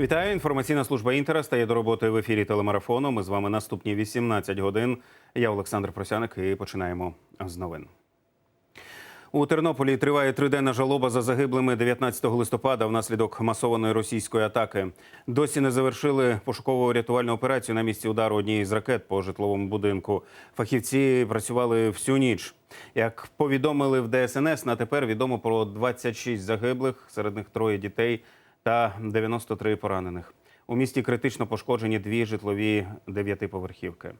Вітаю. Інформаційна служба Інтера стає до роботи в ефірі телемарафону. Ми з вами наступні 18 годин. Я Олександр Просяник і починаємо з новин. У Тернополі триває триденна жалоба за загиблими 19 листопада внаслідок масованої російської атаки. Досі не завершили пошуково-рятувальну операцію на місці удару однієї з ракет по житловому будинку. Фахівці працювали всю ніч. Як повідомили в ДСНС, на тепер відомо про 26 загиблих, серед них троє дітей та 93 поранених. У місті критично пошкоджені дві житлові дев'ятиповерхівки.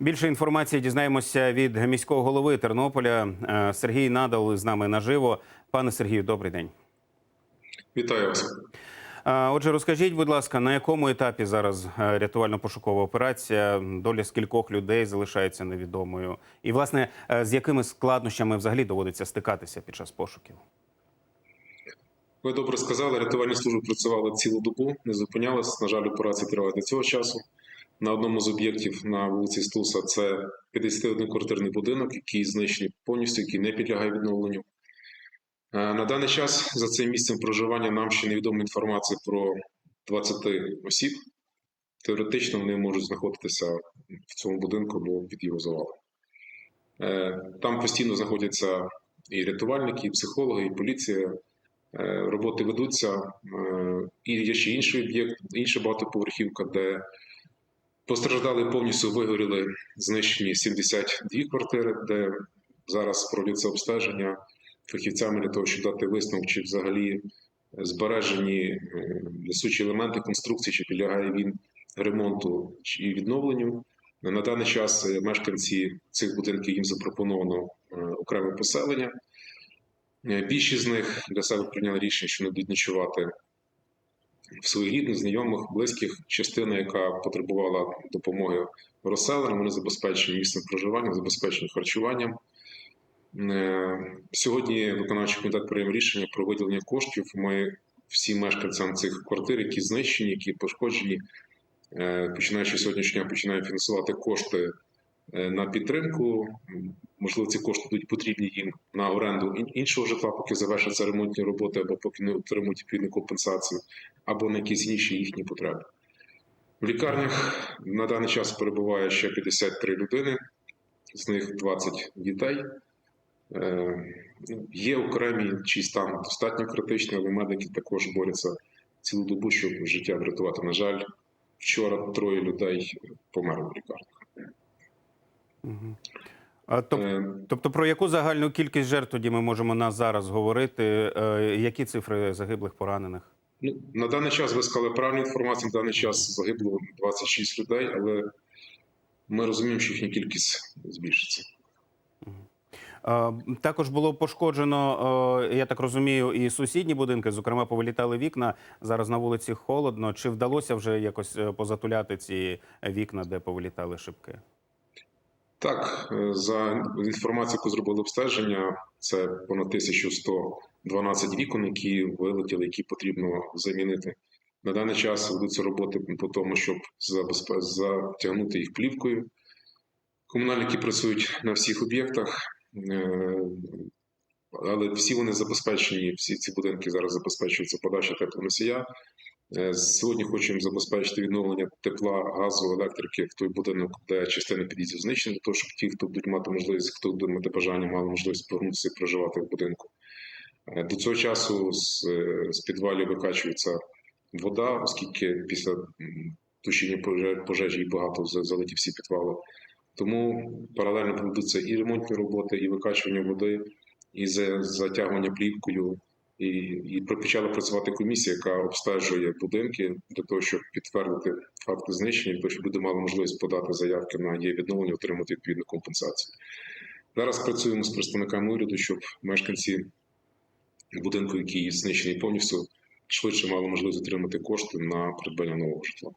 Більше інформації дізнаємося від міського голови Тернополя Е, Сергій Надал з нами наживо. Пане Сергію, добрий день. Вітаю вас. Е, Отже, розкажіть, будь ласка, на якому етапі зараз е, рятувально-пошукова операція? Доля скількох людей залишається невідомою, і власне з якими складнощами взагалі доводиться стикатися під час пошуків? Ви добре сказали, рятувальні служби працювали цілу добу, не зупинялись. На жаль, операція триває до цього часу. На одному з об'єктів на вулиці Стуса це 51-квартирний будинок, який знищений повністю, який не підлягає відновленню. Е, На даний час за цим місцем проживання нам ще невідома інформація про 20 осіб. Теоретично вони можуть знаходитися в цьому будинку або під його завалом. Е, Там постійно знаходяться і рятувальники, і психологи, і поліція. Е, Роботи ведуться. Е, І є ще інший об'єкт, інша багатоповерхівка, де постраждали повністю вигоріли знищені 72 квартири, де зараз проводяться обстеження фахівцями для того, щоб дати висновок, чи взагалі збережені е, несучі елементи конструкції, чи підлягає він ремонту чи відновленню. На даний час мешканці цих будинків їм запропоновано окреме поселення. Е, Більшість з них для себе прийняли рішення, що не будуть ночувати в своїх рідних, знайомих, близьких. Частина, яка потребувала допомоги розселенням, вони забезпечені місцем проживання, забезпечені харчуванням. Е, Сьогодні виконавчий комітет прийняв рішення про виділення коштів. Ми всім мешканцям цих квартир, які знищені, які пошкоджені, е, починаючи сьогоднішнього починаємо фінансувати кошти на підтримку. Можливо, ці кошти будуть потрібні їм на оренду іншого житла, поки завершаться ремонтні роботи, або поки не отримують відповідну компенсацію, або на якісь інші їхні потреби. В лікарнях на даний час перебуває ще 53 людини, з них 20 дітей. Е, ну, Є окремі, чий стан достатньо критичний, але медики також борються цілу добу, щоб життя врятувати. На жаль, вчора троє людей померли в лікарнях. Мгм. А, тоб- Е, Тобто, про яку загальну кількість жертв тоді ми можемо на зараз говорити? Е, Які цифри загиблих, поранених? Ну, на даний час ви сказали правильну інформацію. На даний час загибло 26 людей, але ми розуміємо, що їхня кількість збільшиться. Також було пошкоджено, я так розумію, і сусідні будинки. Зокрема, повилітали вікна. Зараз на вулиці холодно. Чи вдалося вже якось е, позатуляти ці вікна, де повилітали шибки? Так, е, за інформацією, яку зробили обстеження, це понад 1112 вікон, які вилетіли, які потрібно замінити. На даний час ведуться роботи по тому, щоб затягнути їх плівкою. Комунальники працюють на всіх об'єктах, е, але всі вони забезпечені, всі ці будинки зараз забезпечуються подача теплоносія. Е, Сьогодні хочемо забезпечити відновлення тепла, газу, електрики в той будинок, де частина під'їздів знищена, для того, щоб ті, хто будуть мати можливість, хто буде мати бажання, мали можливість повернутися і проживати в будинку. Е, До цього часу з, е, з підвалів викачується вода, оскільки після тушіння пожежі багато за- залиті всі підвали. Тому паралельно проведуться і ремонтні роботи, і викачування води, і за- затягування плівкою. І, і почала працювати комісія, яка обстежує будинки для того, щоб підтвердити факти знищення, для того, щоб люди мали можливість подати заявки на її відновлення, отримати відповідну компенсацію. Зараз працюємо з представниками уряду, щоб мешканці будинку, який знищений повністю, швидше мали можливість отримати кошти на придбання нового житла.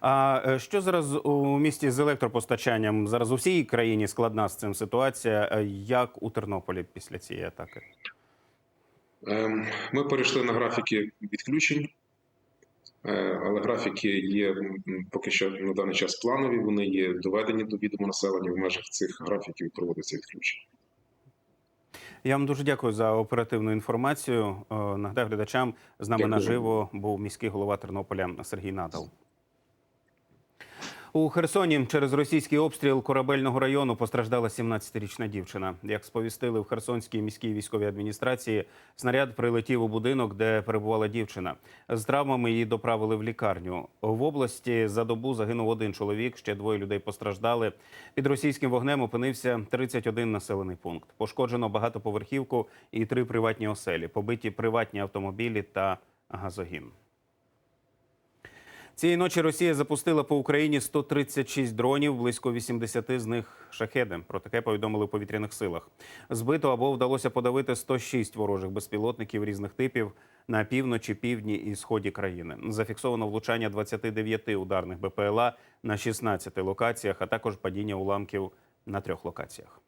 А е, що зараз у місті з електропостачанням? Зараз у всій країні складна з цим ситуація. Е, Як у Тернополі після цієї атаки? Ем, Ми перейшли на графіки відключень, е, але графіки є поки що на даний час планові. Вони є доведені до відома населення в межах цих графіків проводиться відключення. Я вам дуже дякую за оперативну інформацію. Нагадаю глядачам, з нами Дякую. наживо був міський голова Тернополя Сергій Натал. У Херсоні через російський обстріл корабельного району постраждала 17-річна дівчина. Як сповістили в Херсонській міській військовій адміністрації, снаряд прилетів у будинок, де перебувала дівчина. З травмами її доправили в лікарню. В області за добу загинув один чоловік, ще двоє людей постраждали. Під російським вогнем опинився 31 населений пункт. Пошкоджено багатоповерхівку і три приватні оселі, побиті приватні автомобілі та газогін. Цієї ночі Росія запустила по Україні 136 дронів, близько 80 з них шахеди. Про таке повідомили в повітряних силах. Збито або вдалося подавити 106 ворожих безпілотників різних типів на півночі, півдні і сході країни. Зафіксовано влучання 29 ударних БПЛА на 16 локаціях, а також падіння уламків на трьох локаціях.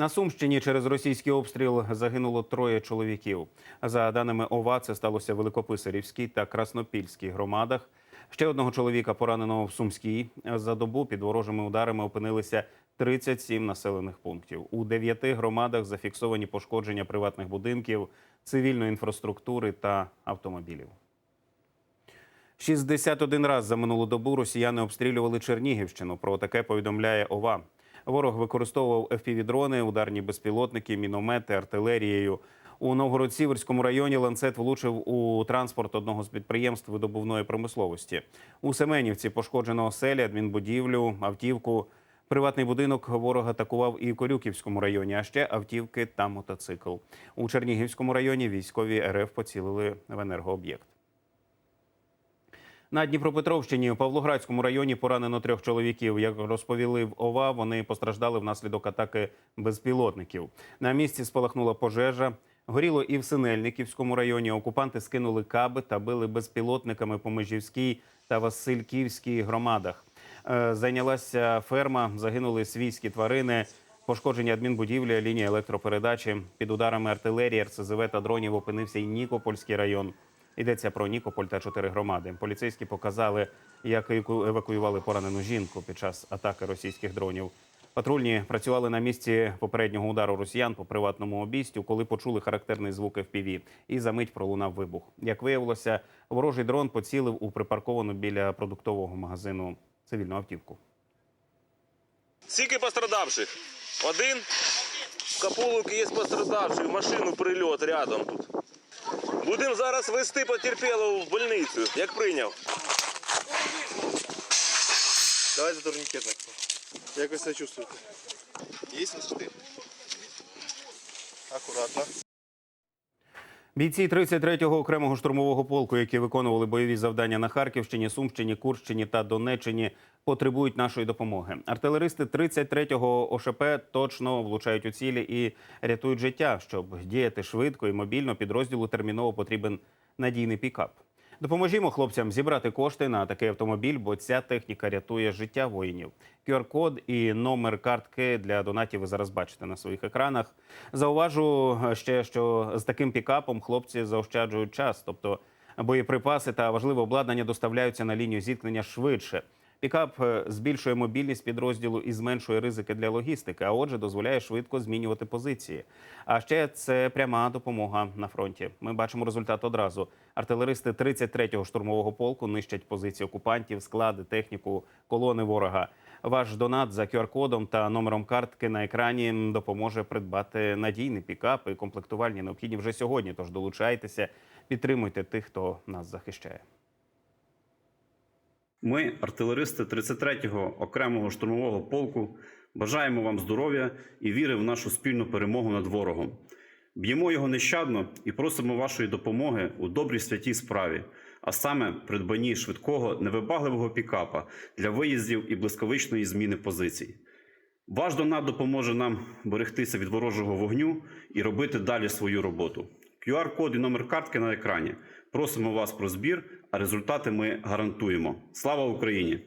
На Сумщині через російський обстріл загинуло троє чоловіків. За даними ОВА, це сталося в Великописарівській та Краснопільській громадах. Ще одного чоловіка поранено в Сумській. За добу під ворожими ударами опинилися 37 населених пунктів. У дев'яти громадах зафіксовані пошкодження приватних будинків, цивільної інфраструктури та автомобілів. 61 раз за минулу добу росіяни обстрілювали Чернігівщину. Про таке повідомляє ОВА. Ворог використовував FPV-дрони, ударні безпілотники, міномети, артилерією. У Новгород-Сіверському районі ланцет влучив у транспорт одного з підприємств видобувної промисловості. У Семенівці пошкоджено оселі, адмінбудівлю, автівку. Приватний будинок ворог атакував і в Корюківському районі, а ще автівки та мотоцикл. У Чернігівському районі військові РФ поцілили в енергооб'єкт. На Дніпропетровщині у Павлоградському районі поранено трьох чоловіків. Як розповіли в ОВА, вони постраждали внаслідок атаки безпілотників. На місці спалахнула пожежа. Горіло і в Синельниківському районі. Окупанти скинули каби та били безпілотниками по Межівській та Васильківській громадах. Е, Зайнялася ферма, загинули свійські тварини. Пошкоджені адмінбудівлі, лінія електропередачі. Під ударами артилерії, РСЗВ та дронів опинився і Нікопольський район. Йдеться про Нікополь та чотири громади. Поліцейські показали, як евакуювали поранену жінку під час атаки російських дронів. Патрульні працювали на місці попереднього удару росіян по приватному обійстю, коли почули характерний звук FPV. і за мить пролунав вибух. Як виявилося, ворожий дрон поцілив у припарковану біля продуктового магазину цивільну автівку. Скільки пострадавших? Один. В є пострадавший, машину прильот рядом тут. Будемо зараз вести потерпілого в больницю, як прийняв. Давай за турнікет так. Як ви себе чувствуєте? Є на 4? Акуратно. Бійці 33-го окремого штурмового полку, які виконували бойові завдання на Харківщині, Сумщині, Курщині та Донеччині, потребують нашої допомоги. Артилеристи 33-го ОШП точно влучають у цілі і рятують життя. Щоб діяти швидко і мобільно, підрозділу терміново потрібен надійний пікап. Допоможімо хлопцям зібрати кошти на такий автомобіль, бо ця техніка рятує життя воїнів. QR-код і номер картки для донатів ви зараз бачите на своїх екранах. Зауважу ще, що з таким пікапом хлопці заощаджують час, тобто боєприпаси та важливе обладнання доставляються на лінію зіткнення швидше. Пікап е, збільшує мобільність підрозділу і зменшує ризики для логістики, а отже, дозволяє швидко змінювати позиції. А ще це пряма допомога на фронті. Ми бачимо результат одразу. Артилеристи 33-го штурмового полку нищать позиції окупантів, склади, техніку, колони ворога. Ваш донат за QR-кодом та номером картки на екрані допоможе придбати надійний пікап і комплектувальні необхідні вже сьогодні. Тож долучайтеся, підтримуйте тих, хто нас захищає. Ми, артилеристи 33-го окремого штурмового полку, бажаємо вам здоров'я і віри в нашу спільну перемогу над ворогом. Б'ємо його нещадно і просимо вашої допомоги у добрій святій справі, а саме придбанні швидкого невибагливого пікапа для виїздів і блискавичної зміни позицій. Ваш донат допоможе нам берегтися від ворожого вогню і робити далі свою роботу. QR-код і номер картки на екрані. Просимо вас про збір, а результати ми гарантуємо. Слава Україні!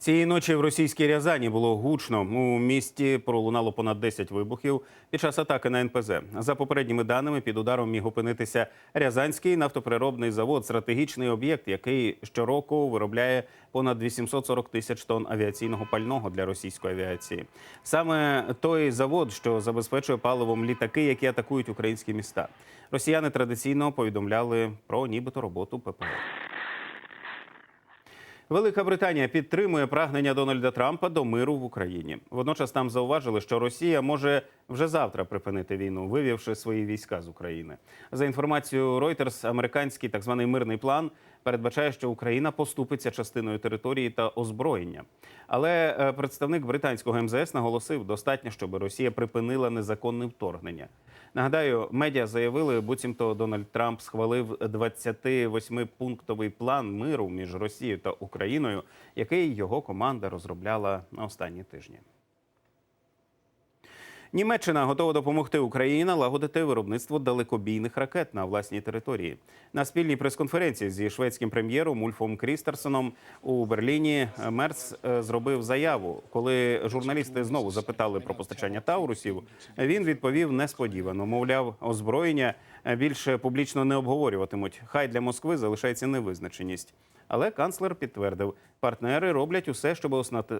Цієї ночі в російській Рязані було гучно. У місті пролунало понад 10 вибухів під час атаки на НПЗ. За попередніми даними, під ударом міг опинитися Рязанський нафтопереробний завод, стратегічний об'єкт, який щороку виробляє понад 840 тисяч тонн авіаційного пального для російської авіації. Саме той завод, що забезпечує паливом літаки, які атакують українські міста. Росіяни традиційно повідомляли про нібито роботу ППО. Велика Британія підтримує прагнення Дональда Трампа до миру в Україні. Водночас там зауважили, що Росія може вже завтра припинити війну, вивівши свої війська з України. За інформацією Reuters, американський так званий мирний план передбачає, що Україна поступиться частиною території та озброєння. Але е, представник британського МЗС наголосив, достатньо, щоб Росія припинила незаконне вторгнення. Нагадаю, медіа заявили, буцімто Дональд Трамп схвалив 28-пунктовий план миру між Росією та Україною, який його команда розробляла на останні тижні. Німеччина готова допомогти Україні налагодити виробництво далекобійних ракет на власній території. На спільній прес-конференції зі шведським прем'єром Ульфом Крістерсоном у Берліні Мерц е, зробив заяву. Коли журналісти знову запитали про постачання таурусів, він відповів несподівано. Мовляв, озброєння більше публічно не обговорюватимуть. Хай для Москви залишається невизначеність. Але канцлер підтвердив, партнери роблять усе, щоб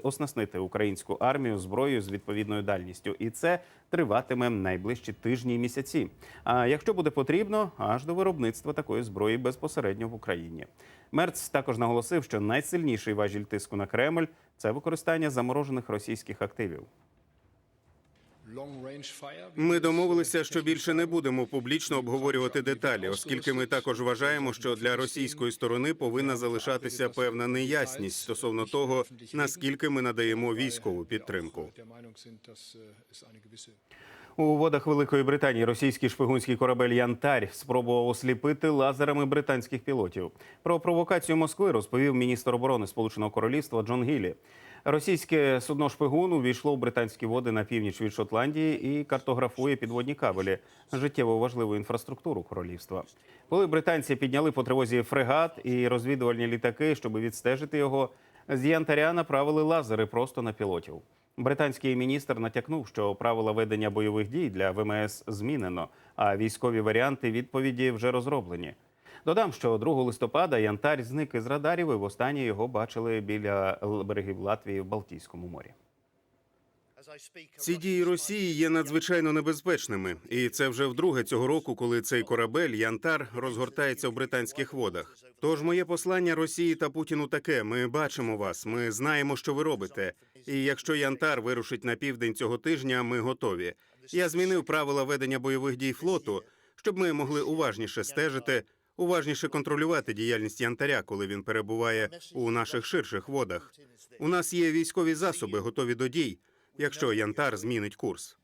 оснастити українську армію зброєю з відповідною дальністю, і це триватиме найближчі тижні і місяці. А якщо буде потрібно, аж до виробництва такої зброї безпосередньо в Україні. Мерц також наголосив, що найсильніший важіль тиску на Кремль це використання заморожених російських активів. Ми домовилися, що більше не будемо публічно обговорювати деталі, оскільки ми також вважаємо, що для російської сторони повинна залишатися певна неясність стосовно того, наскільки ми надаємо військову підтримку. У водах Великої Британії російський шпигунський корабель Янтарь спробував осліпити лазерами британських пілотів. Про провокацію Москви розповів міністр оборони Сполученого Королівства Джон Гіллі. Російське судно шпигун увійшло в британські води на північ від Шотландії і картографує підводні кабелі життєво важливу інфраструктуру королівства. Коли британці підняли по тривозі фрегат і розвідувальні літаки, щоб відстежити його, з Янтаря направили лазери просто на пілотів. Британський міністр натякнув, що правила ведення бойових дій для ВМС змінено, а військові варіанти відповіді вже розроблені. Додам, що 2 листопада Янтарь зник із радарів, і востаннє його бачили біля берегів Латвії в Балтійському морі. Ці дії Росії є надзвичайно небезпечними, і це вже вдруге цього року, коли цей корабель Янтар розгортається в британських водах. Тож моє послання Росії та Путіну таке: ми бачимо вас, ми знаємо, що ви робите. І якщо Янтар вирушить на південь цього тижня, ми готові. Я змінив правила ведення бойових дій флоту, щоб ми могли уважніше стежити, уважніше контролювати діяльність Янтаря, коли він перебуває у наших ширших водах. У нас є військові засоби, готові до дій, якщо Янтар змінить курс.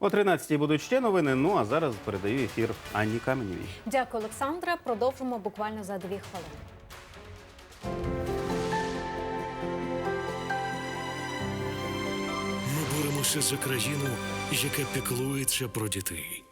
О 13-й будуть ще новини. Ну а зараз передаю ефір Анні Каменєвій. Дякую, Олександра. Продовжимо буквально за дві хвилини. Ми боремося за країну, яка піклується про дітей.